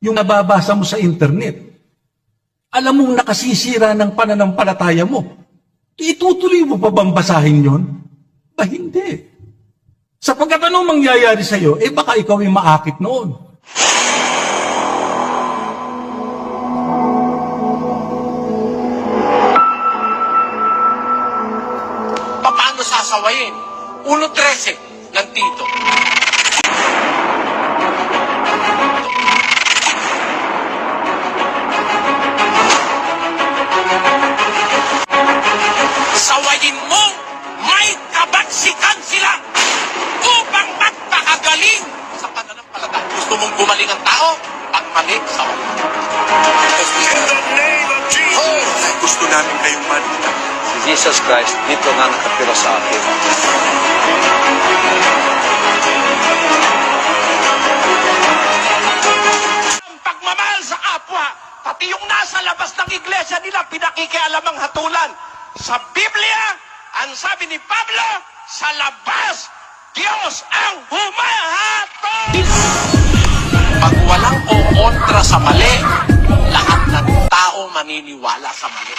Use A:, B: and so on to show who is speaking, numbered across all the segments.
A: yung nababasa mo sa internet, alam mong nakasisira ng pananampalataya mo, itutuloy mo pa bang basahin yon? Ba hindi. Sapagkat anong mangyayari sa'yo, eh baka ikaw ay maakit noon.
B: paano sasawayin? 1.13 ng tito. Diyos ang humahatol! Pag walang o kontra sa mali, lahat ng tao maniniwala sa mali.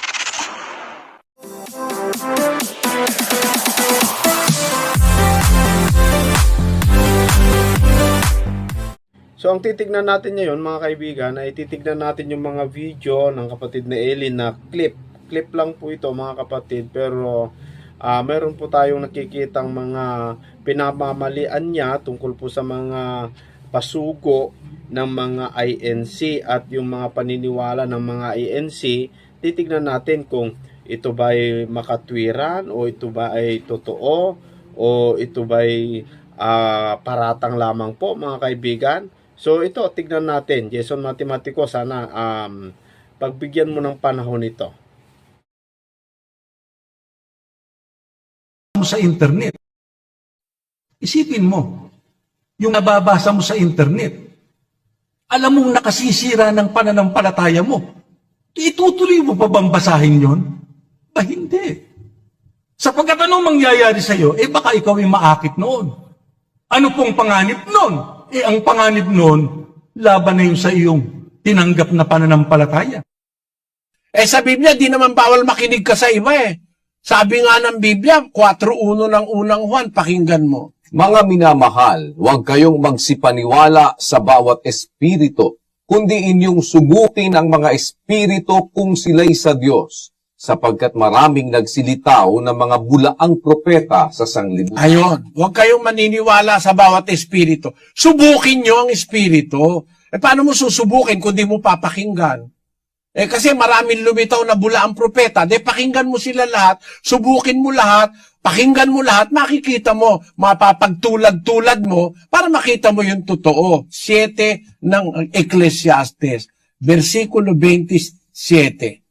C: So ang titignan natin ngayon mga kaibigan ay titignan natin yung mga video ng kapatid na Elin na clip. Clip lang po ito mga kapatid pero ah, meron po tayong nakikitang mga pinamamalian niya tungkol po sa mga pasugo ng mga INC at yung mga paniniwala ng mga INC. Titignan natin kung ito ba ay makatwiran o ito ba ay totoo o ito ba ay ah, paratang lamang po mga kaibigan. So ito, tignan natin. Jason Matematiko, sana um, pagbigyan mo ng panahon ito.
A: Sa internet. Isipin mo, yung nababasa mo sa internet, alam mong nakasisira ng pananampalataya mo, itutuloy mo pa bang basahin yon? Ba hindi. Sapagkat anong mangyayari sa'yo, eh baka ikaw ay maakit noon. Ano pong panganib noon? Eh ang panganib noon, laban na yun sa iyong tinanggap na pananampalataya.
D: Eh sa Biblia, di naman bawal makinig ka sa iba eh. Sabi nga ng Biblia, 4.1 ng unang Juan, pakinggan mo.
E: Mga minamahal, huwag kayong magsipaniwala sa bawat espiritu, kundi inyong sugutin ang mga espiritu kung sila'y sa Diyos, sapagkat maraming nagsilitaw ng mga bulaang propeta sa sanglibutan.
D: Ayon, huwag kayong maniniwala sa bawat espiritu. Subukin nyo ang espiritu. Eh paano mo susubukin kung di mo papakinggan? Eh kasi maraming lumitaw na bula ang propeta. De pakinggan mo sila lahat, subukin mo lahat, pakinggan mo lahat, makikita mo, mapapagtulad-tulad mo para makita mo yung totoo. 7 ng Ecclesiastes, versikulo 27.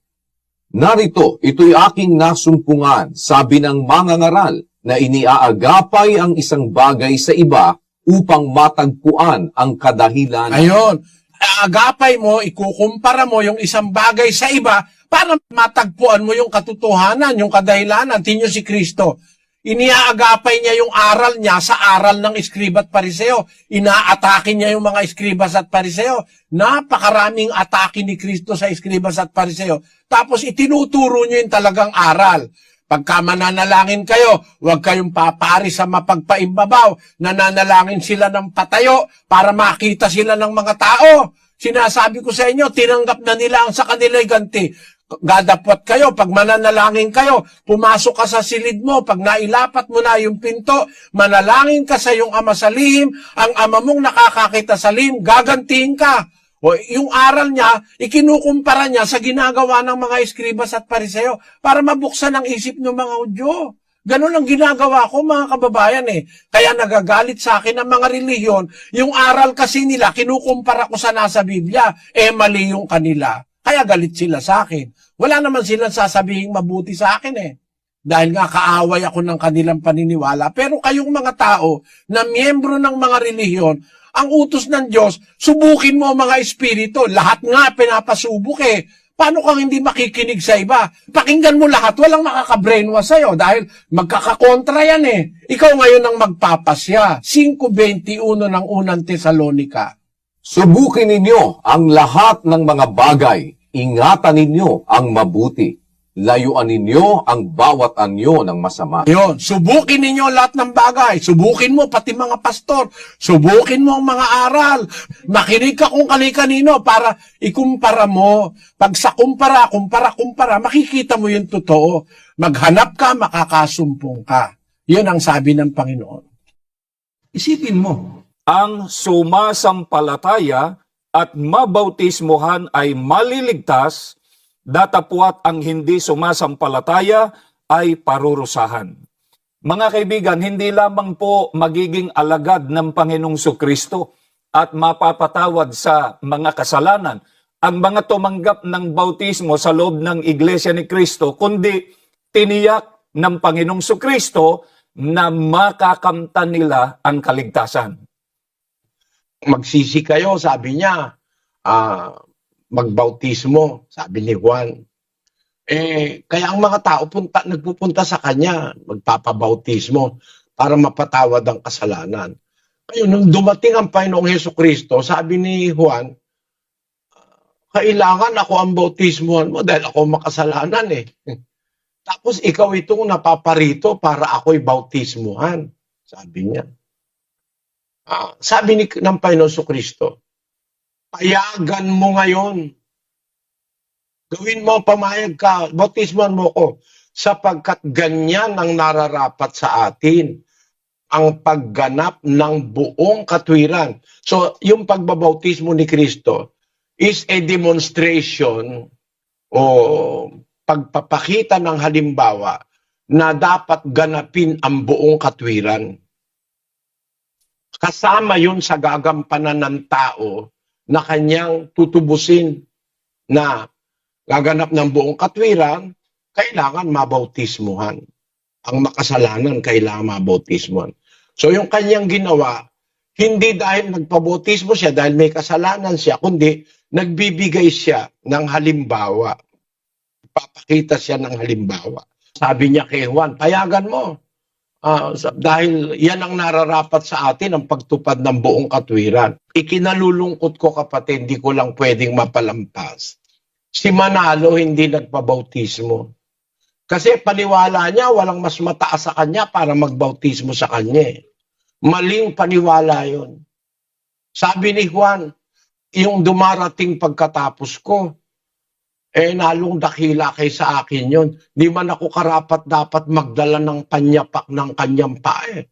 E: Narito, ito'y aking nasumpungan, sabi ng mga ngaral, na iniaagapay ang isang bagay sa iba upang matagpuan ang kadahilan.
D: Ayon, agapay mo, ikukumpara mo yung isang bagay sa iba para matagpuan mo yung katotohanan, yung kadahilanan. Tinyo si Kristo. Iniaagapay niya yung aral niya sa aral ng iskriba at pariseo. Inaatake niya yung mga iskribas at pariseo. Napakaraming atake ni Kristo sa iskribas at pariseo. Tapos itinuturo niyo yung talagang aral. Pagka mananalangin kayo, huwag kayong papari sa mapagpaimbabaw. Nananalangin sila ng patayo para makita sila ng mga tao. Sinasabi ko sa inyo, tinanggap na nila ang sa kanila'y ganti. Gadapot kayo, pag mananalangin kayo, pumasok ka sa silid mo, pag nailapat mo na yung pinto, manalangin ka sa iyong ama sa lihim, ang ama mong nakakakita sa lihim, gagantiin ka. O yung aral niya, ikinukumpara niya sa ginagawa ng mga eskribas at pariseo para mabuksan ang isip ng mga Hudyo. Ganun ang ginagawa ko mga kababayan eh. Kaya nagagalit sa akin ang mga reliyon. Yung aral kasi nila, kinukumpara ko sa nasa Biblia. Eh mali yung kanila. Kaya galit sila sa akin. Wala naman silang sasabihing mabuti sa akin eh. Dahil nga kaaway ako ng kanilang paniniwala. Pero kayong mga tao na miyembro ng mga relihiyon, ang utos ng Diyos, subukin mo mga espiritu. Lahat nga pinapasubok eh. Paano kang hindi makikinig sa iba? Pakinggan mo lahat, walang makaka-brainwash sa'yo dahil magkakakontra yan eh. Ikaw ngayon ang magpapasya. 5.21 ng unang Tesalonika.
E: Subukin ninyo ang lahat ng mga bagay. Ingatan ninyo ang mabuti. Layuan ninyo ang bawat anyo ng masama.
F: Yun, subukin ninyo lahat ng bagay. Subukin mo pati mga pastor. Subukin mo ang mga aral. Makinig ka kung kani-kanino para ikumpara mo. Pag sa kumpara, kumpara, kumpara, makikita mo yung totoo. Maghanap ka, makakasumpong ka. Yun ang sabi ng Panginoon.
A: Isipin mo,
G: ang sumasampalataya at mabautismuhan ay maliligtas, datapwat ang hindi sumasampalataya ay parurusahan. Mga kaibigan, hindi lamang po magiging alagad ng Panginoong Kristo at mapapatawad sa mga kasalanan ang mga tumanggap ng bautismo sa loob ng Iglesia ni Kristo, kundi tiniyak ng Panginoong Kristo na makakamtan nila ang kaligtasan.
D: magsisi kayo, sabi niya, ah, magbautismo, sabi ni Juan. Eh, kaya ang mga tao punta, nagpupunta sa kanya, magpapabautismo para mapatawad ang kasalanan. Ngayon, nung dumating ang Panginoong Heso Kristo, sabi ni Juan, kailangan ako ang bautismohan mo dahil ako makasalanan eh. Tapos ikaw itong napaparito para ako'y bautismuhan. Sabi niya. Ah, sabi ni ng Panginoon Kristo, payagan mo ngayon. Gawin mo, pamayag ka, bautismuhan mo ko, sapagkat ganyan ang nararapat sa atin ang pagganap ng buong katwiran. So, yung pagbabautismo ni Kristo is a demonstration o pagpapakita ng halimbawa na dapat ganapin ang buong katwiran kasama yun sa gagampanan ng tao na kanyang tutubusin na gaganap ng buong katwiran, kailangan mabautismuhan. Ang makasalanan, kailangan mabautismuhan. So yung kanyang ginawa, hindi dahil nagpabautismo siya, dahil may kasalanan siya, kundi nagbibigay siya ng halimbawa. Papakita siya ng halimbawa. Sabi niya kay Juan, payagan mo, Sa- dahil yan ang nararapat sa atin ang pagtupad ng buong katwiran. Ikinalulungkot ko kapatid, hindi ko lang pwedeng mapalampas. Si Manalo hindi nagpabautismo. Kasi paniwala niya, walang mas mataas sa kanya para magbautismo sa kanya. eh. Maling paniwala yon. Sabi ni Juan, yung dumarating pagkatapos ko, eh nalong dakila kay sa akin yon. Di man ako karapat dapat magdala ng panyapak ng kanyang pae.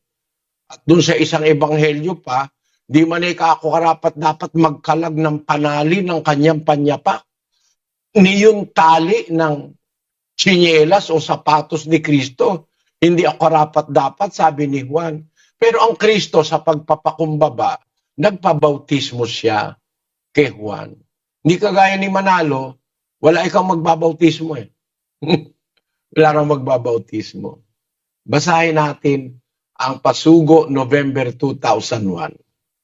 D: At dun sa isang ebanghelyo pa, di man ika ako karapat dapat magkalag ng panali ng kanyang panyapak. Ni yung tali ng sinyelas o sapatos ni Kristo. Hindi ako karapat dapat, sabi ni Juan. Pero ang Kristo sa pagpapakumbaba, nagpabautismo siya kay Juan. Hindi kagaya ni Manalo, wala ikaw magbabautismo eh. wala kang magbabautismo. Basahin natin ang Pasugo November 2001.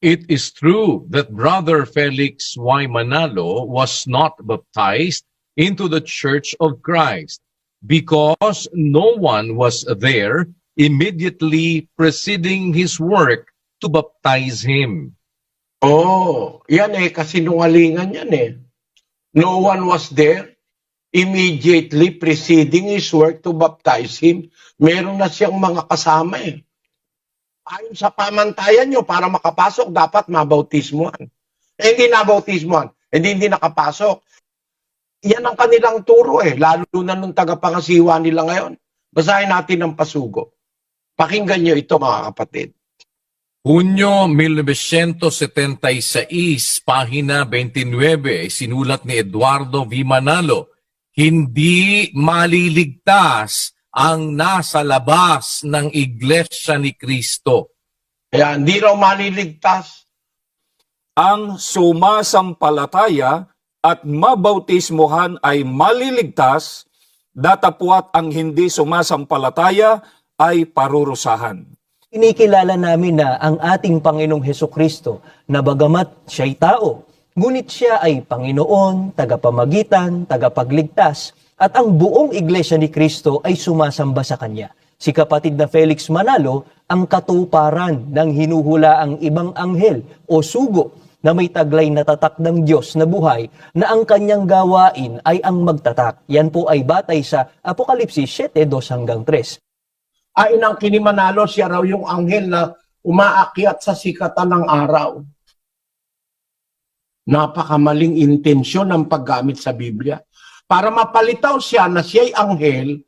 H: It is true that Brother Felix Y. Manalo was not baptized into the Church of Christ because no one was there immediately preceding his work to baptize him.
D: Oh, yan eh, kasinungalingan yan eh. No one was there immediately preceding his work to baptize him. Meron na siyang mga kasama eh. Ayon sa pamantayan nyo, para makapasok, dapat mabautismuhan. Eh, hindi nabautismuhan, hindi hindi nakapasok. Yan ang kanilang turo eh, lalo na nung tagapangasiwa nila ngayon. Basahin natin ang pasugo. Pakinggan nyo ito mga kapatid.
H: Hunyo 1976, pahina 29, sinulat ni Eduardo V. Manalo, hindi maliligtas ang nasa labas ng Iglesia ni Kristo.
D: Kaya hindi raw maliligtas
G: ang sumasampalataya at mabautismuhan ay maliligtas, datapwat ang hindi sumasampalataya ay parurusahan.
I: Inikilala namin na ang ating Panginoong Heso Kristo na bagamat siya'y tao, ngunit siya ay Panginoon, tagapamagitan, tagapagligtas, at ang buong iglesia ni Kristo ay sumasamba sa Kanya. Si kapatid na Felix Manalo ang katuparan ng hinuhula ang ibang anghel o sugo na may taglay na tatak ng Diyos na buhay na ang kanyang gawain ay ang magtatak. Yan po ay batay sa Apokalipsis 7:2 hanggang 3.
D: Ay nang kinimanalo siya raw yung anghel na umaakyat sa sikatan ng araw. Napakamaling intensyon ng paggamit sa Biblia. Para mapalitaw siya na siya'y anghel,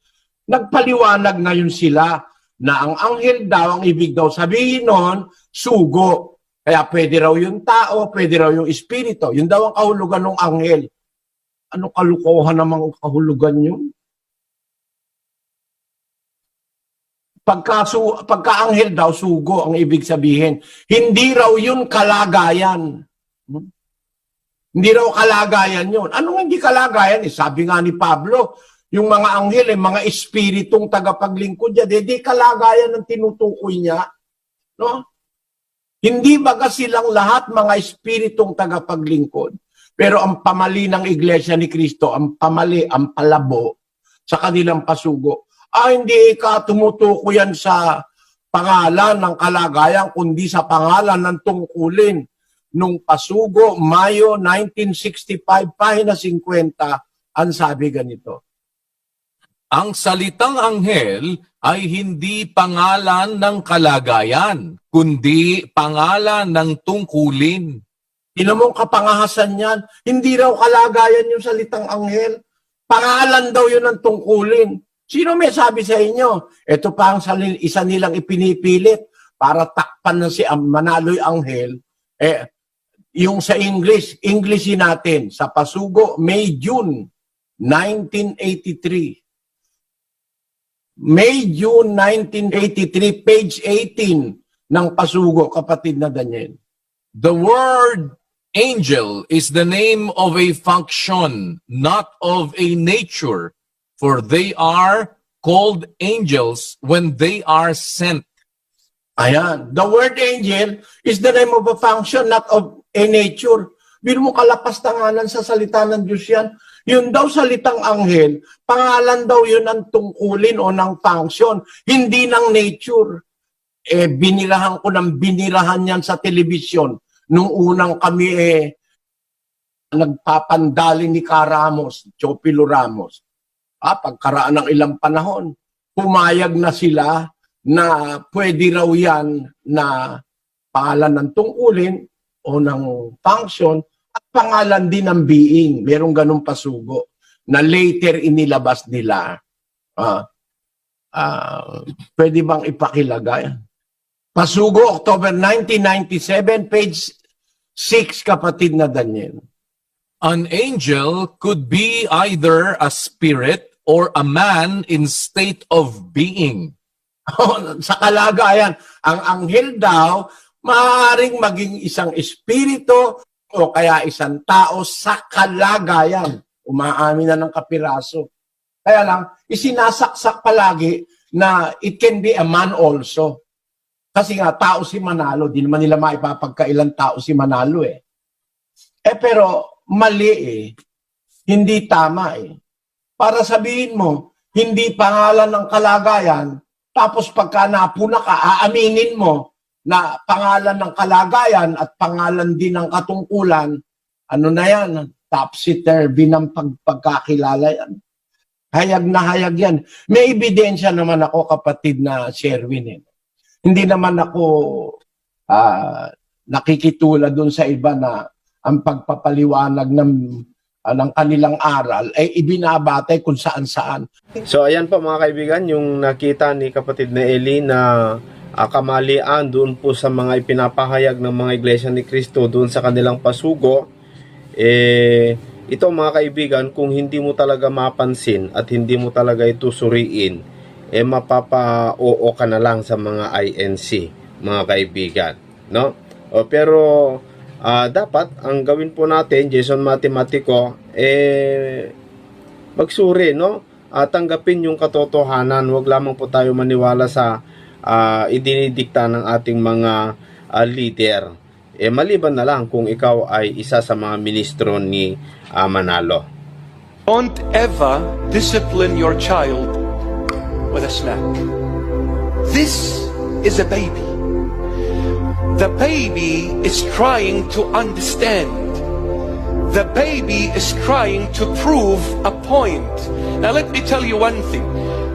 D: nagpaliwanag ngayon sila na ang anghel daw, ang ibig daw sabihin nun, sugo. Kaya pwede raw yung tao, pwede raw yung espiritu. Yun daw ang kahulugan ng anghel. Ano kalukuhan namang kahulugan yun? Pagka, su, pagka-anghel daw, sugo ang ibig sabihin. Hindi raw yun kalagayan. Hmm? Hindi raw kalagayan yun. Anong hindi kalagayan? Eh, sabi nga ni Pablo, yung mga anghel, eh, mga espiritong tagapaglingkod niya, di, di kalagayan ang tinutukoy niya. No? Hindi baga silang lahat mga espiritong tagapaglingkod. Pero ang pamali ng Iglesia ni Kristo, ang pamali, ang palabo sa kanilang pasugo, ah, hindi ka tumutuko yan sa pangalan ng kalagayan, kundi sa pangalan ng tungkulin nung pasugo, Mayo 1965, pahina 50, ang sabi ganito.
H: Ang salitang anghel ay hindi pangalan ng kalagayan, kundi pangalan ng tungkulin.
D: Tinan mo ang kapangahasan niyan. Hindi raw kalagayan yung salitang anghel. Pangalan daw yun ang tungkulin. Sino may sabi sa inyo? Ito pa ang isa nilang ipinipilit para takpan na si Manaloy Anghel. Eh, yung sa English, Englishin natin. Sa Pasugo, May, June 1983. May, June 1983, page 18 ng Pasugo, kapatid na Daniel.
H: The word angel is the name of a function, not of a nature, for they are called angels when they are sent.
D: Ayan. The word angel is the name of a function, not of a nature. Biro mo kalapas tanganan sa salita ng Diyos yan. Yun daw salitang anghel, pangalan daw yun ng tungkulin o ng function, hindi ng nature. Eh, binirahan ko ng binirahan yan sa telebisyon. Nung unang kami eh, nagpapandali ni Karamos, Chopilo Ramos. Ah, pagkaraan ng ilang panahon, pumayag na sila na pwede raw yan na pangalan ng tungkulin o ng function at pangalan din ng being. Merong ganong pasugo na later inilabas nila. Ah, ah, pwede bang ipakilagay? Pasugo, October 1997, page 6, kapatid na Daniel.
H: An angel could be either a spirit or a man in state of being.
D: sa kalagayan, ang anghel daw, maaaring maging isang espiritu o kaya isang tao sa kalagayan. Umaamin na ng kapiraso. Kaya lang, isinasaksak palagi na it can be a man also. Kasi nga, tao si Manalo, di naman nila maipapagkailan tao si Manalo eh. Eh pero, mali eh. Hindi tama eh. Para sabihin mo, hindi pangalan ng kalagayan, tapos pagka napuna ka, aaminin mo na pangalan ng kalagayan at pangalan din ng katungkulan, ano na yan, topsy-turvy ng pag pagkakilala yan. Hayag na hayag yan. May ebidensya naman ako, kapatid na Sherwin. Eh. Hindi naman ako ah, nakikitula dun sa iba na ang pagpapaliwanag ng ah, ng kanilang aral ay ibinabatay kung saan-saan.
C: So ayan po mga kaibigan, yung nakita ni kapatid na Eli na ah, kamalian doon po sa mga ipinapahayag ng mga iglesia ni Kristo doon sa kanilang pasugo, eh, ito mga kaibigan, kung hindi mo talaga mapansin at hindi mo talaga ito suriin, eh mapapa-oo ka na lang sa mga INC, mga kaibigan. No? O, pero ah, dapat, ang gawin po natin, Jason Matematiko, eh, magsuri, no? at tanggapin yung katotohanan. Huwag lamang po tayo maniwala sa ah, idinidikta ng ating mga ah, leader. Eh maliban na lang kung ikaw ay isa sa mga ministro ni ah, Manalo.
J: Don't ever discipline your child with a slap. This is a baby.
K: The baby is trying to understand. The baby is trying to prove a point. Now, let me tell you one thing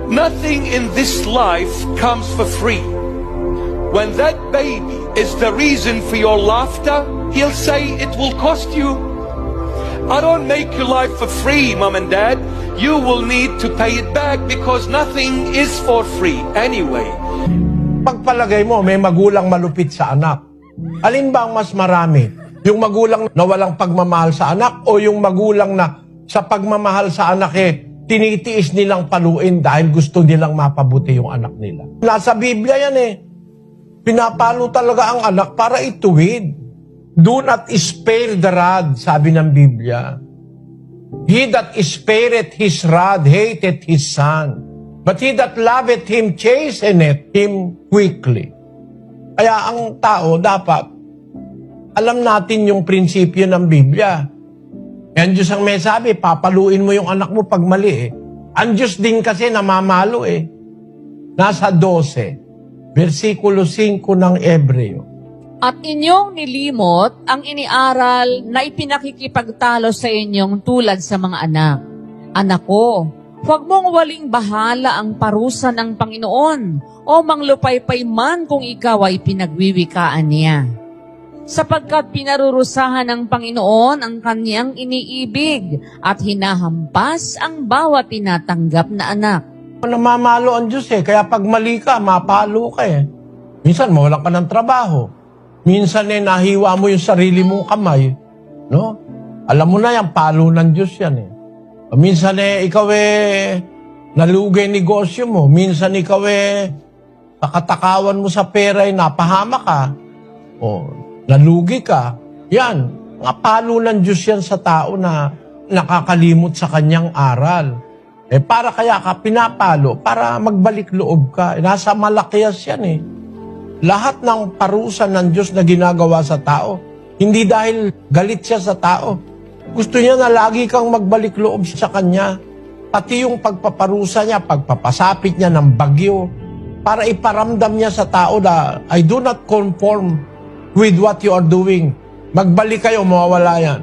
K: nothing in this life comes for free. When that baby is the reason for your laughter, he'll say it will cost you. I don't make your life for free, mom and dad. You will need to pay it back because nothing is for free anyway.
D: Pagpalagay mo, may magulang malupit sa anak. Alin ba ang mas marami? Yung magulang na walang pagmamahal sa anak o yung magulang na sa pagmamahal sa anak eh, tinitiis nilang paluin dahil gusto nilang mapabuti yung anak nila. Nasa Biblia yan eh. Pinapalo talaga ang anak para ituwid. Do not spare the rod, sabi ng Biblia. He that spareth his rod hateth his son. But he that loveth him chasteneth him quickly. Kaya ang tao dapat alam natin yung prinsipyo ng Biblia. Yan Diyos ang may sabi, papaluin mo yung anak mo pag mali eh. Ang Diyos din kasi namamalo eh. Nasa 12, versikulo 5 ng Ebreo.
L: At inyong nilimot ang iniaral na ipinakikipagtalo sa inyong tulad sa mga anak. Anak ko, huwag mong waling bahala ang parusa ng Panginoon o manglupaypay man kung ikaw ay pinagwiwikaan niya. Sapagkat pinarurusahan ng Panginoon ang kanyang iniibig at hinahampas ang bawat tinatanggap na anak.
D: Namamalo ang Diyos eh, kaya pag mali ka, mapalo ka eh. Minsan mawalan ka ng trabaho. Minsan eh, nahiwa mo yung sarili mong kamay. No? Alam mo na yan, palo ng Diyos yan eh. Minsan eh, ikaw eh, nalugay negosyo mo. Minsan ikaw eh, kakatakawan mo sa pera eh, napahama ka. O, nalugi ka. Yan, mga palo ng Diyos yan sa tao na nakakalimot sa kanyang aral. Eh, para kaya ka pinapalo, para magbalik loob ka. Eh, nasa malakiyas yan eh. Lahat ng parusa ng Diyos na ginagawa sa tao, hindi dahil galit siya sa tao. Gusto niya na lagi kang magbalik loob sa Kanya. Pati yung pagpaparusa niya, pagpapasapit niya ng bagyo, para iparamdam niya sa tao na I do not conform with what you are doing. Magbalik kayo, mawawala yan.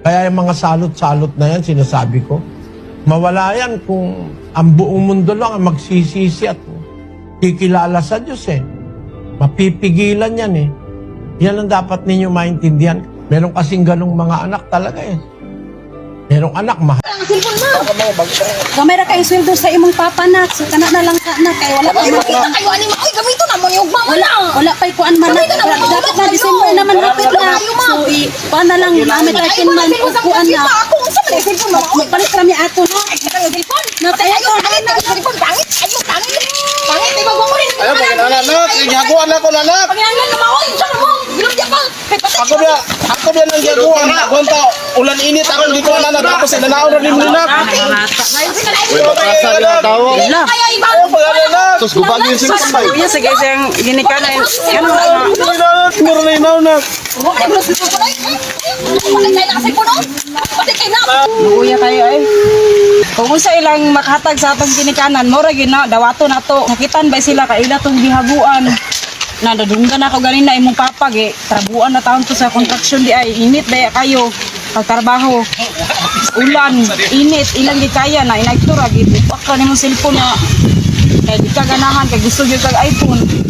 D: Kaya yung mga salot-salot na yan, sinasabi ko, mawala yan kung ang buong mundo lang ang magsisisi at kikilala sa Diyos eh. Mapipigilan yan eh. Yan ang dapat ninyo maintindihan. Meron kasing ganong mga anak talaga eh. Merong anak, mahal.
M: Ang cellphone na. Kamera kay sweldo sa imong papa na. So kana na lang sa anak kay wala pa makita.
N: Kayo ani mo, ay gamito na mo yung mama
M: Wala, wala pa kuan man na. Dapat na December naman hapit na. So i kuan na lang namin kay kin man og kuan na.
N: Ako unsa man yung cellphone mo?
M: Magpalit kami ato na.
N: Ay, yung cellphone.
M: Na tayo
N: Ayo, pangit na cellphone. Pangit. Ayo, pangit. Pangit, di ba mo rin?
O: Ayo, ako nanak.
N: Paginanan na mo, unsa na mo? Bilog di pa.
O: Ako biya, ako biya nang jaguan. Kwenta, ulan init ako dito na tapos inanaw na din nila. Uy, patasa na tao.
N: Kaya iba.
O: Ayo, pagkinanak. Sus, gubag
M: sige ginikanan. Ano
O: Mura na inaw na.
N: Mo ay. Patay kayo na no? Patay kayo na.
M: Kuya kayo ay. Kung unsa ilang makahatag sa atong ginikanan, mora gyud na dawato na to. Nakitan ba sila kay ila tong gihabuan. Nadadunggan ako ganin na imong papag eh. Trabuan na taon to sa construction di ay init daya kayo pagtrabaho. Ulan, init, ilang di kaya na inagtura gid. Waka nimong cellphone na kay di ka ganahan kay gusto gyud kag iPhone.